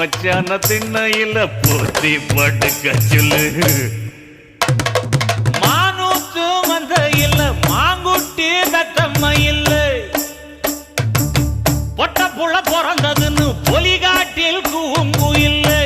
மச்சான திண்ணையில போத்தி படுக்க சொல்லு. மானூத்து மந்த இல்ல மாங்குட்டி தத்தம்ம இல்ல. பொட்ட புள்ள பிறந்ததுன்னு பொலிகாட்டில் கூம்பு இல்லை.